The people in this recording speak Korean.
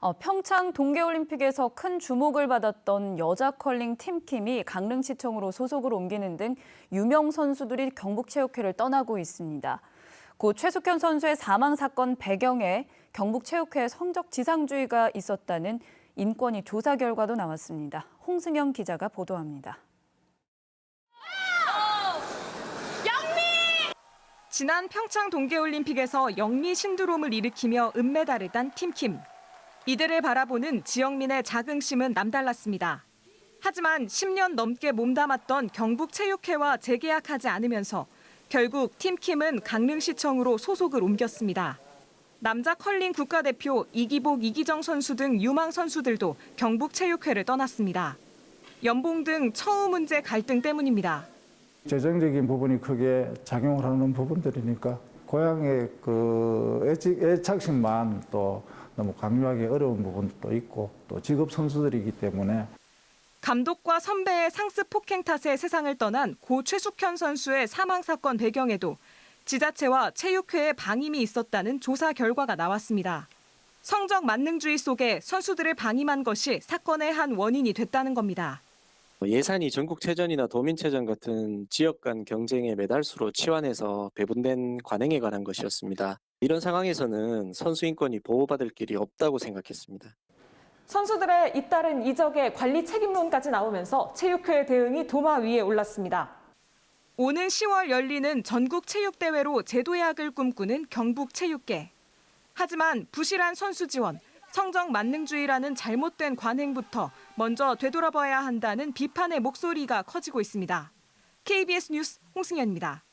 어, 평창 동계올림픽에서 큰 주목을 받았던 여자 컬링 팀킴이 강릉시청으로 소속을 옮기는 등 유명 선수들이 경북체육회를 떠나고 있습니다. 고 최숙현 선수의 사망 사건 배경에 경북체육회 성적 지상주의가 있었다는 인권위 조사 결과도 나왔습니다. 홍승영 기자가 보도합니다. 지난 평창 동계올림픽에서 영미 신드롬을 일으키며 은메달을 딴 팀킴. 이들을 바라보는 지역민의 자긍심은 남달랐습니다. 하지만 10년 넘게 몸담았던 경북체육회와 재계약하지 않으면서 결국 팀킴은 강릉시청으로 소속을 옮겼습니다. 남자 컬링 국가대표 이기복, 이기정 선수 등 유망 선수들도 경북체육회를 떠났습니다. 연봉 등 처우 문제 갈등 때문입니다. 재정적인 부분이 크게 작용을 하는 부분들이니까 고향의 그 애착, 애착심만 또 너무 강요하기 어려운 부분도 있고 또 직업 선수들이기 때문에 감독과 선배의 상습 폭행 탓에 세상을 떠난 고 최숙현 선수의 사망 사건 배경에도 지자체와 체육회의 방임이 있었다는 조사 결과가 나왔습니다. 성적 만능주의 속에 선수들을 방임한 것이 사건의 한 원인이 됐다는 겁니다. 뭐 예산이 전국체전이나 도민체전 같은 지역 간 경쟁의 메달수로 치환해서 배분된 관행에 관한 것이었습니다. 이런 상황에서는 선수 인권이 보호받을 길이 없다고 생각했습니다. 선수들의 잇따른 이적의 관리 책임론까지 나오면서 체육회 대응이 도마 위에 올랐습니다. 오는 10월 열리는 전국 체육대회로 제도약을 꿈꾸는 경북체육계. 하지만 부실한 선수 지원, 성적 만능주의라는 잘못된 관행부터 먼저 되돌아봐야 한다는 비판의 목소리가 커지고 있습니다. KBS 뉴스 홍승현입니다.